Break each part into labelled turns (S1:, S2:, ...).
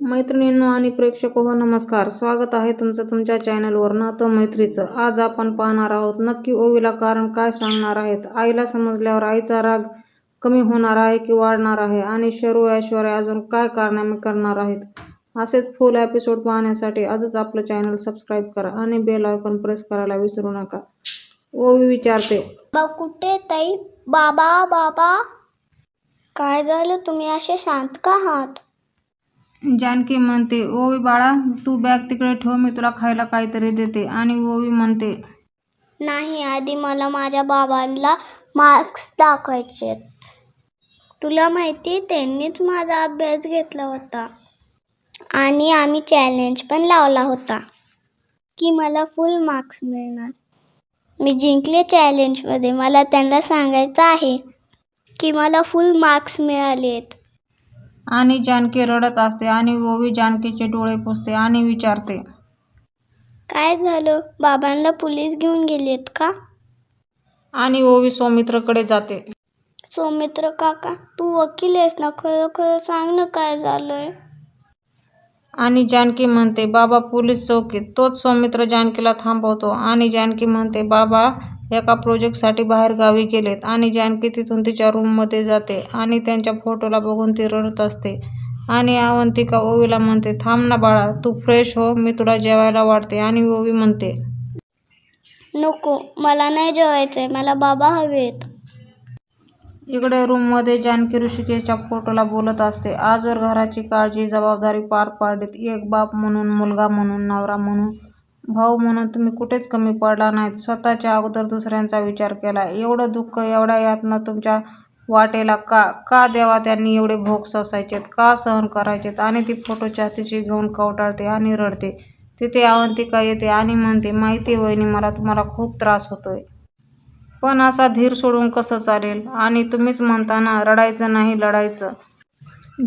S1: मैत्रिणींनो आणि प्रेक्षक हो नमस्कार. स्वागत आहे तुमचं तुमच्या चॅनलवर नातं मैत्रीचं. आज आपण पाहणार आहोत नक्की ओवीला कारण काय सांगणार आहेत. आईला समजल्यावर आईचा राग कमी होणार आहे की वाढणार आहे? आणि शरू ऐश्वर्या अजून काय कारनामे करणार आहेत? असेच फुल एपिसोड पाहण्यासाठी आजच आपलं चॅनल सबस्क्राईब करा आणि बेल आयकॉन प्रेस करायला विसरू नका. ओवी विचारते.
S2: कुठे ताई? बाबा बाबा? काय झालं? तुम्ही असे शांत का आहात?
S1: जानकी म्हणते ओवी बाळा तू बॅग तिकडे ठेव मी तुला खायला काहीतरी देते. आणि ओवी म्हणते
S2: नाही आधी मला माझ्या बाबांना मार्क्स दाखवायचे तुला माहिती त्यांनीच माझा अभ्यास घेतला होता. आणि आम्ही चॅलेंज पण लावला होता की मला फुल मार्क्स मिळणार. मी जिंकले चॅलेंजमध्ये मला त्यांना सांगायचं आहे की मला फुल मार्क्स मिळालेत
S1: आणि जानकी रडत असते आणि ओवी जानकीचे डोळे पुसते आणि विचारते.
S2: काय झालं? बाबांना पोलीस घेऊन गेलेत का?
S1: आणि ओवी सौमित्रकडे जाते.
S2: सौमित्र काका तू वकील आहेस ना? खरं खरं सांग ना काय झालंय?
S1: आणि जानकी म्हणते बाबा पोलीस चौकीत. तोच सौमित्र जानकीला थांबवतो आणि जानकी म्हणते बाबा एका प्रोजेक्टसाठी बाहेर गावी गेलेत आणि जानकी तिथून तिच्या रूममध्ये जाते आणि त्यांच्या फोटोला बघून ती रडत असते. आणि अवंतिका ओवीला म्हणते थांब ना बाळा तू फ्रेश हो मी तुला जेवायला वाढते आणि ओवी म्हणते
S2: नको मला नाही जेवायचंय मला बाबा हवेत.
S1: इकडे रूममध्ये जानकी ऋषिकेशच्या फोटोला बोलत असते. आजवर घराची काळजी जबाबदारी पार पाडलीत. एक बाप म्हणून मुलगा म्हणून नवरा म्हणून भाऊ म्हणून तुम्ही कुठेच कमी पडला नाहीत. स्वतःच्या अगोदर दुसऱ्यांचा विचार केला. एवढं दुःख एवढ्या यातना तुमच्या वाटेला का का देवा त्यांनी एवढे भोग सोसायचेत? का सहन करायचेत? आणि ती फोटोच्या तिची घेऊन कवटाळते आणि रडते. तिथे अवंतिका येते आणि म्हणते माहिती वहिनी मला तुम्हाला खूप त्रास होतोय. पण असा धीर सोडून कसं चालेल? आणि तुम्हीच म्हणता ना रडायचं नाही लढायचं.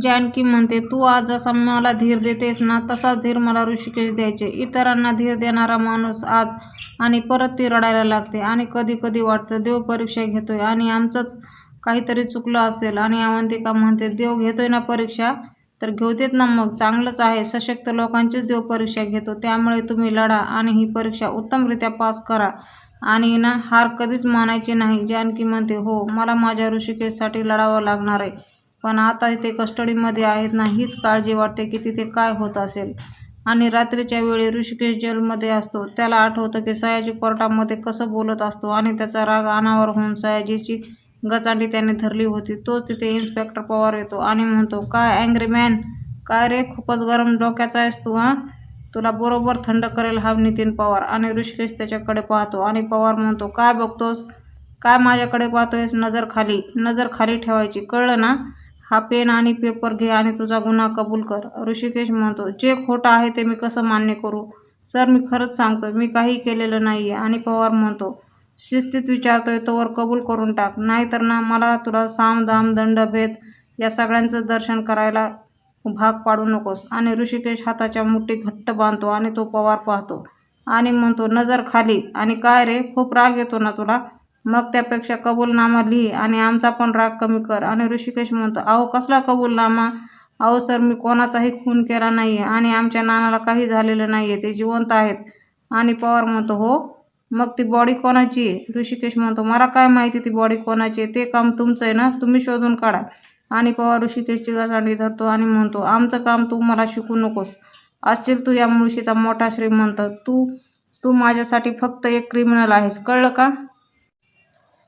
S1: जानकी म्हणते तू आज जसा मला धीर देतेस ना तसाच धीर मला ऋषिकेश द्यायचे. इतरांना धीर देणारा माणूस आज आणि परत ती रडायला लागते आणि कधी कधी वाटतं देव परीक्षा घेतोय आणि आमचंच काहीतरी चुकलं असेल. आणि अवंतिका म्हणते देव घेतोय ना परीक्षा तर घेऊ देत ना मग. चांगलंच आहे. सशक्त लोकांचीच देव परीक्षा घेतो. त्यामुळे तुम्ही लढा आणि ही परीक्षा उत्तमरित्या पास करा. आणि ना हार कधीच मानायची नाही. जानकी म्हणते हो मला माझ्या ऋषिकेशसाठी लढावं लागणार आहे. पण आता इथे कस्टडीमध्ये आहेत ना हीच काळजी वाटते की तिथे काय होत असेल. आणि रात्रीच्या वेळी ऋषिकेश जेलमध्ये असतो. त्याला आठवतं की सयाजी कोर्टामध्ये कसं बोलत असतो आणि त्याचा राग अनावर होऊन सयाजीची गचांडी त्याने धरली होती. तोच तिथे इन्स्पेक्टर पवार येतो आणि म्हणतो काय अँग्री मॅन काय रे? खूपच गरम डोक्याचा आहेस तू हां? तुला बरोबर थंड करेल हा नितीन पवार. आणि ऋषिकेश त्याच्याकडे पाहतो आणि पवार म्हणतो काय बघतोस? काय माझ्याकडे पाहतोयस? नजर खाली. नजर खाली ठेवायची. कळलं ना? हा पेन आणि पेपर घे आणि तुझा गुन्हा कबूल कर. ऋषिकेश म्हणतो जे खोटं आहे ते मी कसं मान्य करू? सर मी खरंच सांगतो मी काही केलेलं नाही आहे आणि पवार म्हणतो शिस्तीत विचारतोय तोवर कबूल करून टाक. नाहीतर ना मला तुला साम दाम दंड भेद या सगळ्यांचं दर्शन करायला भाग पाडू नकोस. आणि ऋषिकेश हाताच्या मुठी घट्ट बांधतो आणि तो पवार पाहतो आणि म्हणतो नजर खाली. आणि काय रे खूप राग येतो ना तुला? मग त्यापेक्षा कबूलनामा लिही आणि आमचा पण राग कमी कर. आणि ऋषिकेश म्हणतो अहो कसला कबूलनामा? अहो सर मी कोणाचाही खून केला नाही आहे आणि आमच्या नानाला काही झालेलं नाही आहे ते जिवंत आहेत. आणि पवार म्हणतो हो मग ती बॉडी कोणाची आहे? ऋषिकेश म्हणतो मला काय माहिती ती बॉडी कोणाची आहे? ते काम तुमचं आहे ना? तुम्ही शोधून काढा. आणि पवार ऋषिकेशची गजांडी धरतो आणि म्हणतो आमचं काम तू मला शिकू नकोस. असशील तू या मुळशीचा मोठा श्रीमंत. तू तू माझ्यासाठी फक्त एक क्रिमिनल आहेस. कळलं का?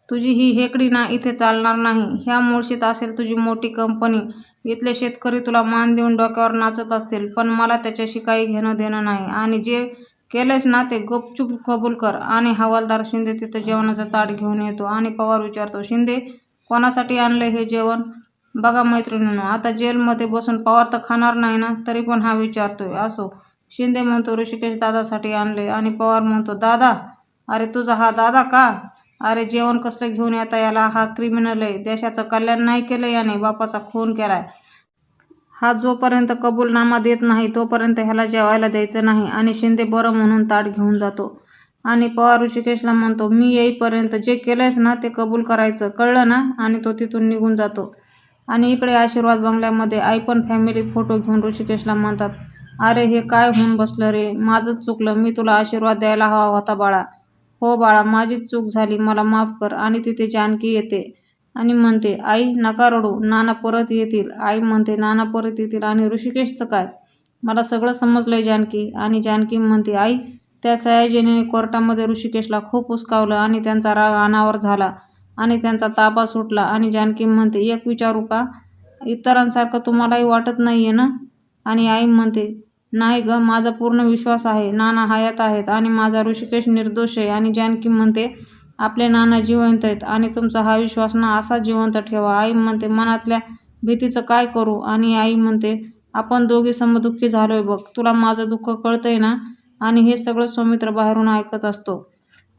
S1: तुझी ही हेकडी ना इथे चालणार नाही. ह्या मुळशीत असेल तुझी मोठी कंपनी. इथले शेतकरी तुला मान देऊन डोक्यावर नाचत असतील पण मला त्याच्याशी काही घेणं देणं नाही. आणि जे केलंयस ना ते गपचूप कबूल कर. आणि हवालदार शिंदे तिथं जेवणाचं ताट घेऊन येतो. आणि पवार विचारतो शिंदे कोणासाठी आणलं हे जेवण? बघा मैत्रिणींनो आता जेलमध्ये बसून पवार तर खाणार नाही ना तरी पण हा विचारतोय. असो. शिंदे म्हणतो ऋषिकेश दादासाठी आणले आणि पवार म्हणतो दादा अरे तुझा हा दादा का? अरे जेवण कसलं घेऊन येता याला? हा क्रिमिनल आहे. देशाचं कल्याण नाही केलं याने. बापाचा खून केलाय. हा जोपर्यंत कबूलनामा देत नाही तोपर्यंत ह्याला जेवायला द्यायचं नाही आणि शिंदे बरं म्हणून ताट घेऊन जातो. आणि पवार ऋषिकेशला म्हणतो मी येईपर्यंत जे केलंयस ना ते कबूल करायचं. कळलं ना? आणि तो तिथून निघून जातो. आणि इकडे आशीर्वाद बंगल्यामध्ये आई पण फॅमिली फोटो घेऊन ऋषिकेशला म्हणतात अरे हे काय होऊन बसलं रे? माझंच चुकलं. मी तुला आशीर्वाद द्यायला हवा होता बाळा. हो बाळा माझीच चूक झाली मला माफ कर. आणि तिथे जानकी येते आणि म्हणते आई नका रडू. नाना परत येतील. आई म्हणते नाना परत येतील. आणि ऋषिकेशचं काय? मला सगळं समजलंय जानकी. आणि जानकी म्हणते आई त्या सयाजीने कोर्टामध्ये ऋषिकेशला खूप उसकावलं आणि त्यांचा राग अनावर झाला आणि त्यांचा ताबा सुटला. आणि जानकी म्हणते एक विचारू का? इतरांसारखं तुम्हालाही वाटत नाही आहे ना? आणि आई म्हणते नाही ग माझा पूर्ण विश्वास आहे. नाना हयात आहेत आणि माझा ऋषिकेश निर्दोष आहे आणि जानकी म्हणते आपले नाना जिवंत आहेत आणि तुमचा हा विश्वास ना असा जिवंत ठेवा. आई म्हणते मनातल्या भीतीचं काय करू? आणि आई म्हणते आपण दोघी समदुःखी झालोय बघ. तुला माझं दुःख कळतंय ना? आणि हे सगळं सौमित्र बाहेरून ऐकत असतो.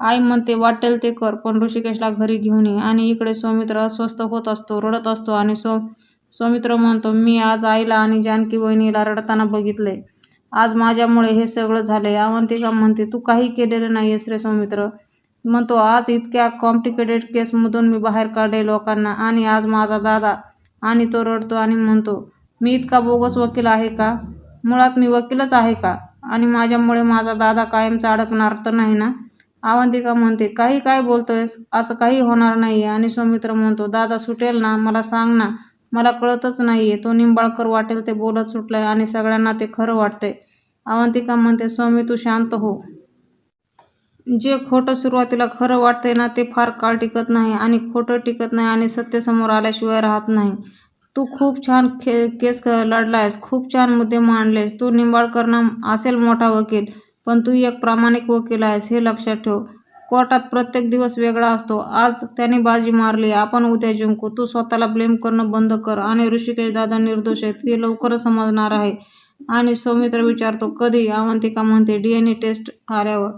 S1: आई म्हणते वाटेल ते कर पण ऋषिकेशला घरी घेऊन ये. आणि इकडे सौमित्र अस्वस्थ होत असतो रडत असतो आणि सौ सौमित्र म्हणतो मी आज आईला आणि जानकी वहिनीला रडताना बघितले आज माझ्यामुळे हे सगळं झालं आहे अवंतिका म्हणते तू काही केलेलं नाही आहेस रे सौमित्र. म्हणतो आज इतक्या कॉम्प्लिकेटेड केसमधून मी बाहेर काढले लोकांना आणि आज माझा दादा आणि तो रडतो आणि म्हणतो मी इतका बोगस वकील आहे का? मुळात मी वकीलच आहे का? आणि माझ्यामुळे माझा दादा कायमचा अडकणार तर नाही ना? अवंतिका म्हणते काही काय बोलतोयस? असं काही होणार नाही आहे आणि सौमित्र म्हणतो दादा सुटेल ना? मला सांग ना. मला कळतच नाही आहे तो निंबाळकर वाटेल ते बोलत सुटलाय आणि सगळ्यांना ते खरं वाटतंय. अवंतिका म्हणते स्वामी तू शांत हो. जे खोटं सुरुवातीला खरं वाटतंय ना ते फार काळ टिकत नाही आणि खोटं टिकत नाही आणि सत्य समोर आल्याशिवाय राहत नाही. तू खूप छान खे केस लढलायस खूप छान मुद्दे मांडलेस. तू निंबाळकरनं असेल मोठा वकील पण तू एक प्रामाणिक वकील आहेस हे लक्षात ठेव. कोर्टात प्रत्येक दिवस वेगळा असतो. आज त्याने बाजी मारली. आपण उद्या जिंकू. तू स्वतःला ब्लेम करणं बंद कर आणि ऋषिकेश दादा निर्दोष आहेत. ते लवकरच समजणार आहे. आणि सौमित्र विचारतो कधी? अवंतिका म्हणते डी एन ए टेस्ट आल्यावर.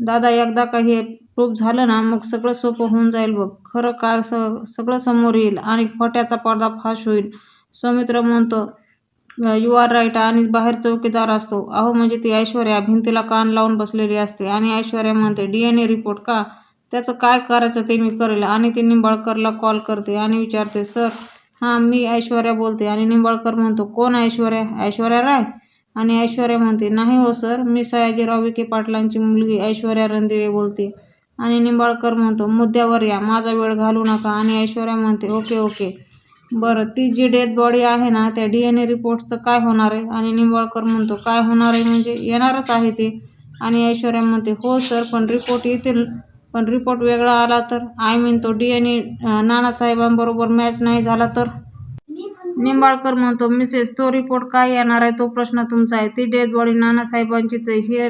S1: दादा एकदा काही हे प्रूफ झालं ना मग सगळं सोपं होऊन जाईल बघ. खरं काय स सगळं समोर येईल आणि खोट्याचा पडदा फाश होईल. सौमित्र म्हणतो यू आर राईट आणि बाहेर चौकीदार असतो. अहो म्हणजे ती ऐश्वर्या भिंतीला कान लावून बसलेली असते. आणि ऐश्वर्या म्हणते डी एन ए रिपोर्ट का? त्याचं काय करायचं ते मी करेल. आणि ती निंबाळकरला कॉल करते आणि विचारते सर हां मी ऐश्वर्या बोलते. आणि निंबाळकर म्हणतो कोण ऐश्वर्या? ऐश्वर्या राय. आणि ऐश्वर्या म्हणते नाही हो सर मी सयाजीराव विखे पाटलांची मुलगी ऐश्वर्या रणदिवे बोलते. आणि निंबाळकर म्हणतो मुद्द्यावर या माझा वेळ घालू नका. आणि ऐश्वर्या म्हणते ओके ओके. बरं ती जी डेड बॉडी आहे ना त्या डी एन ए रिपोर्टचं काय होणार आहे? आणि निंबाळकर म्हणतो काय होणार आहे? म्हणजे येणारच आहे ते. आणि ऐश्वर्या म्हणते हो सर पण रिपोर्ट येतील. पण रिपोर्ट वेगळा आला तर? आय मीन तो डी एन ए नानासाहेबांबरोबर मॅच नाही झाला तर? निंबाळकर म्हणतो मिसेस तो रिपोर्ट काय येणार आहे? तो प्रश्न तुमचा आहे. ती डेड बॉडी नानासाहेबांचीच आहे. हे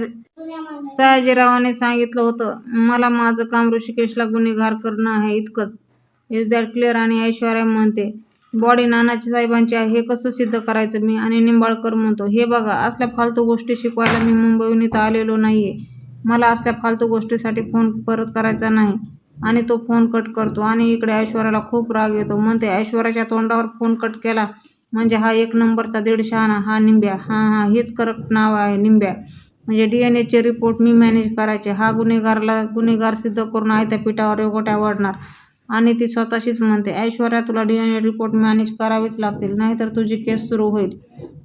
S1: सयाजीरावाने सांगितलं होतं. मला माझं काम ऋषिकेशला गुन्हेगार करणं आहे इतकंच. इज दॅट क्लिअर आणि ऐश्वर्या म्हणते बॉडी नानाची साहेबांची आहे हे कसं सिद्ध करायचं मी आणि निंबाळकर म्हणतो हे बघा असल्या फालतू गोष्टी शिकवायला मी मुंबईहून इथं आलेलो नाही आहे मला असल्या फालतू गोष्टीसाठी फोन परत करायचा नाही. आणि तो फोन कट करतो आणि इकडे ऐश्वर्याला खूप राग येतो. म्हणते ऐश्वर्याच्या तोंडावर फोन कट केला म्हणजे हा एक नंबरचा दीडशहाणा हा निंब्या हां हां हेच करप्ट नाव आहे निंब्या. म्हणजे डी एन एचे रिपोर्ट मी मॅनेज करायचे. हा गुन्हेगारला गुन्हेगार सिद्ध करून आयत्या पिठावर योगोट्या वाढणार आणि ती स्वतःशीच म्हणते ऐश्वर्या तुला D N A report manage करावेच लागतील नाहीतर तुझी केस सुरू होईल.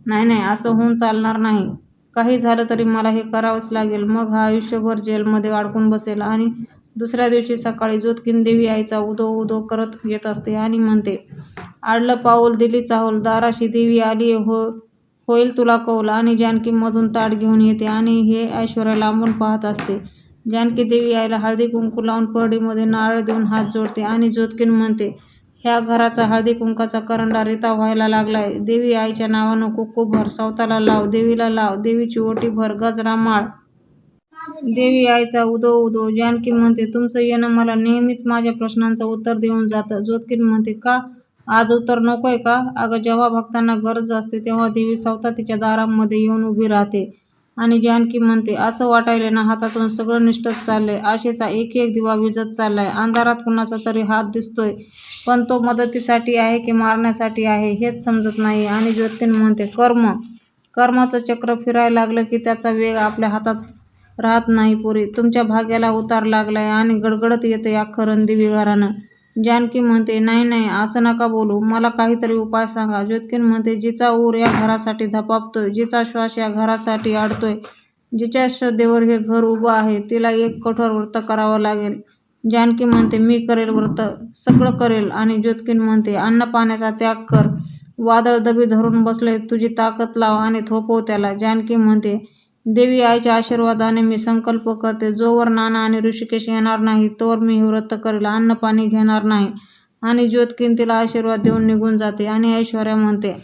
S1: नाही नाही असं होऊन चालणार नाही. काही झालं तरी मला हे करावंच लागेल. मग हा आयुष्यभर जेलमध्ये अडकून बसेल आणि दुसऱ्या दिवशी सकाळी जोतकिन देवी आईचा उदो उदो करत येत असते आणि म्हणते आडलं पाऊल दिली चाहूल दाराशी देवी आली हो होईल तुला कौल. आणि जानकीमधून ताट घेऊन येते आणि हे ऐश्वर्या लांबून पाहत असते. जानकी देवी आईला हळदी कुंकू लावून परडीमध्ये नारळ देऊन हात जोडते आणि जोतकीन म्हणते ह्या घराचा हळदी कुंकाचा करंडा रिता व्हायला लागलाय. देवी आईच्या नावानं कुक्कू भर सावताला लाव देवीला लाव. देवीची ओटी भर गजरा माळ. देवी आईचा उदो उदो. जानकी म्हणते तुमचं येणं मला नेहमीच माझ्या प्रश्नांचं उत्तर देऊन जातं. जोतकीन म्हणते का? आज उत्तर नकोय का? अगं जेव्हा भक्तांना गरज असते तेव्हा देवी सावता तिच्या दारामध्ये येऊन उभी राहते. आणि जानकी म्हणते असं वाटायले ना हातातून सगळं निष्ठत चाललंय. आशेचा एक एक दिवा विजत चाललाय. अंधारात कुणाचा तरी हात दिसतोय. पण तो मदतीसाठी आहे की मारण्यासाठी आहे हेच समजत नाही. आणि ज्योतिन म्हणते कर्म. कर्माचं चक्र फिरायला लागलं की त्याचा वेग आपल्या हातात राहत नाही पुरी. तुमच्या भाग्याला उतार लागलाय आणि गडगडत येते अख्खं रणदिवी घरानं जानकी म्हणते नाही नाही असं नका बोलू. मला काहीतरी उपाय सांगा. ज्योतिकीन म्हणते जिचा ऊर या घरासाठी धपापतोय जिचा श्वास या घरासाठी अडतोय, जिच्या श्रद्धेवर हे घर उभं आहे तिला एक कठोर व्रत करावं लागेल. जानकी म्हणते मी करेल व्रत सगळं करेल. आणि ज्योतिकीन म्हणते अन्न पाण्याचा त्याग कर वादळ दबी धरून बसले तुझी ताकद लाव आणि थोपव त्याला. जानकी म्हणते देवी आईच्या आशीर्वादाने मी संकल्प करते जोवर नाना आणि ऋषिकेश येणार नाही तोवर मी हे व्रत करेल अन्न पाणी घेणार नाही. आणि ज्योतकीन तिला आशीर्वाद देऊन निघून जाते आणि ऐश्वर्या म्हणते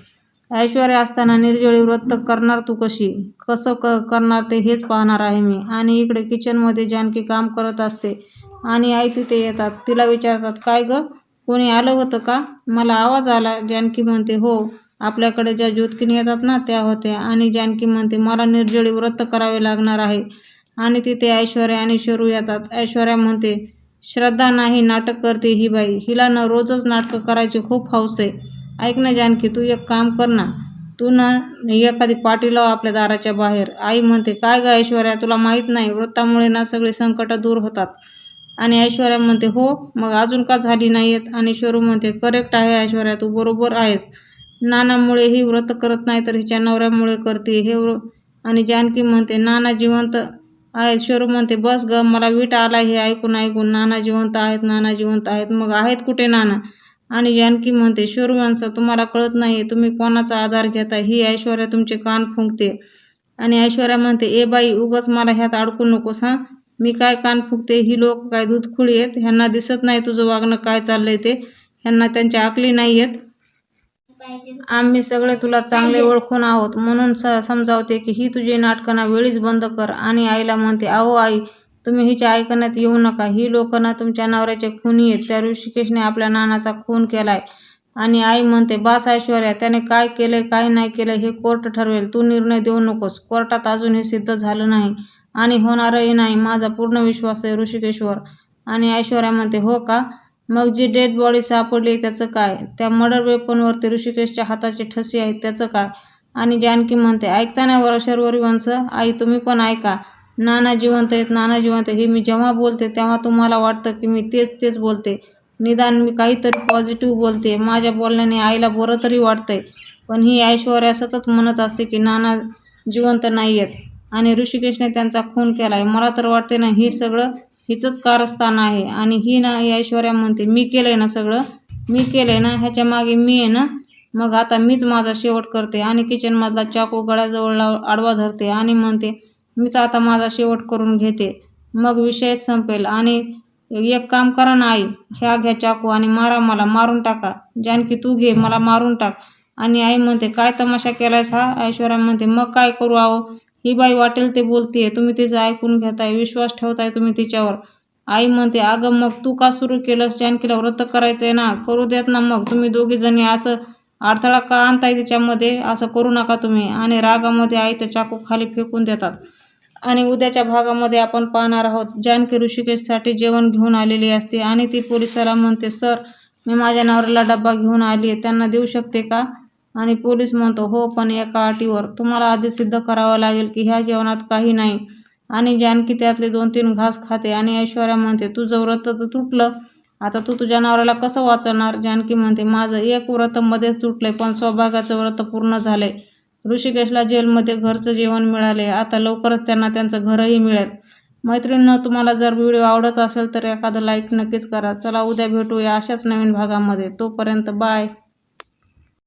S1: ऐश्वर्या असताना निर्जळी व्रत करणार तू कशी? कसं क करणार ते हेच पाहणार आहे मी. आणि इकडे किचनमध्ये जानकी काम करत असते आणि आई तिथे येतात. तिला विचारतात काय गं कोणी आलं होतं का? मला आवाज आला. जानकी म्हणते हो आपल्याकडे ज्या ज्योतकिनी येतात ना त्या होत्या. आणि जानकी म्हणते मला निर्जळी व्रत करावे लागणार आहे. आणि तिथे ऐश्वर्या आणि शरू येतात. ऐश्वर्या म्हणते श्रद्धा नाही नाटक करते ही बाई. हिला न रोजच नाटकं करायची खूप हौस आहे. ऐक ना जानकी तू एक काम कर ना. तू ना एखादी पाठी लाव आपल्या दाराच्या बाहेर. आई म्हणते काय ग ऐश्वर्या तुला माहीत नाही. व्रतामुळे ना सगळे संकटं दूर होतात. आणि ऐश्वर्या म्हणते हो मग अजून का झाली नाही आहेत आणि शरू म्हणते करेक्ट आहे ऐश्वर्या तू बरोबर आहेस. नानामुळे ही व्रत करत नाही तर हिच्या नवऱ्यामुळे करते हे व्र. आणि जानकी म्हणते नाना जिवंत आहेत. शरू म्हणते बस ग मला वीट आला हे ऐकून ऐकून. नाना जिवंत आहेत नाना जिवंत आहेत. मग आहेत कुठे नाना? आणि जानकी म्हणते शरू माणसं तुम्हाला कळत नाही तुम्ही कोणाचा आधार घेता ही ऐश्वर्या तुमचे कान फुंकते. आणि ऐश्वर्या म्हणते ए बाई उगाच मला ह्यात अडकू नकोस हां? मी काय कान फुकते? ही लोक काय दूध खुळी आहेत? ह्यांना दिसत नाही तुझं वागणं काय चाललंय ते? ह्यांना त्यांच्या आकली नाही आहेत आम्ही सगळे तुला चांगले ओळखून आहोत. म्हणून स समजावते की ही तुझी नाटकं ना वेळीच बंद कर आणि आईला म्हणते अहो आई तुम्ही हिच्या ऐकण्यात येऊ नका. ही लोक ना तुमच्या नवऱ्याचे खुनी आहेत त्या ऋषिकेशने आपल्या नानाचा खून केलाय. आणि आई म्हणते बास ऐश्वर्या त्याने काय केलंय काय नाही केलं हे कोर्ट ठरवेल. तू निर्णय देऊ नकोस. कोर्टात अजून हे सिद्ध झालं नाही आणि होणारही नाही. माझा पूर्ण विश्वास आहे ऋषिकेशवर. आणि ऐश्वर्या म्हणते हो का? मग जी डेड बॉडी सापडली त्याचं काय? त्या मर्डर वेपनवरती ऋषिकेशच्या हाताची ठसी आहेत त्याचं काय? आणि जानकी म्हणते ऐकताना वर शर्वरी वंश आई तुम्ही पण ऐका. नाना जिवंत आहेत नाना जिवंत आहे. हे मी जेव्हा बोलते तेव्हा तुम्हाला वाटतं की मी तेच तेच बोलते. निदान मी काहीतरी पॉझिटिव्ह बोलते. माझ्या बोलण्याने आईला बरं तरी वाटतंय. पण ही ऐश्वर्या सतत म्हणत असते की नाना जिवंत नाही आहेत आणि ऋषिकेशने त्यांचा खून केला आहे मला तर वाटते ना हे सगळं हिचंच कारस्थान आहे. आणि ही ना ही ऐश्वर्या म्हणते मी केलं आहे ना सगळं. मी केलं आहे ना ह्याच्या मागे मी आहे ना. मग आता मीच माझा शेवट करते आणि किचनमधला चाकू गळ्याजवळ लाव आडवा धरते आणि म्हणते मीच आता माझा शेवट करून घेते. मग विषयच संपेल. आणि एक काम करा ना आई ह्या घ्या चाकू आणि मारा मला मारून टाका. जानकी तू घे मला मारून टाक. आणि आई म्हणते काय तमाशा केलायस हा? ऐश्वर्या म्हणते मग काय करू आहो? ही बाई वाटेल ते बोलतीये तुम्ही तिचं ऐकून घेताय विश्वास ठेवताय तुम्ही तिच्यावर. आई म्हणते अगं मग तू का सुरू केलंस? जानकीला व्रत करायचंय ना करू देत ना मग. तुम्ही दोघी जणी असं अडथळा का आणताय तिच्यामध्ये? असं करू नका तुम्ही. आणि रागामध्ये आई ते चाकू खाली फेकून देतात. आणि उद्याच्या भागामध्ये आपण पाहणार आहोत जानकी ऋषिकेशसाठी जेवण घेऊन आलेली असते आणि ती पोलिसाला म्हणते सर मी माझ्या नवऱ्याला डब्बा घेऊन आली आहे त्यांना देऊ शकते का? आणि पोलीस म्हणतो हो पण एका अटीवर. तुम्हाला आधी सिद्ध करावं लागेल की ह्या जेवणात काही नाही. आणि जानकी त्यातले दोन तीन घास खाते आणि ऐश्वर्या म्हणते तुझं व्रत तर तुटलं. आता तू तुझ्या नवऱ्याला कसं वाचवणार? जानकी म्हणते माझं एक व्रत मध्येच तुटलंय पण सौभाग्याचं व्रत पूर्ण झालंय. ऋषिकेशला जेलमध्ये घरचं जेवण मिळाले. आता लवकरच त्यांना त्यांचं घरही मिळेल. मैत्रिणींनो तुम्हाला जर व्हिडिओ आवडत असेल तर एखादं लाईक नक्कीच करा. चला उद्या भेटूया अशाच नवीन भागामध्ये. तोपर्यंत बाय.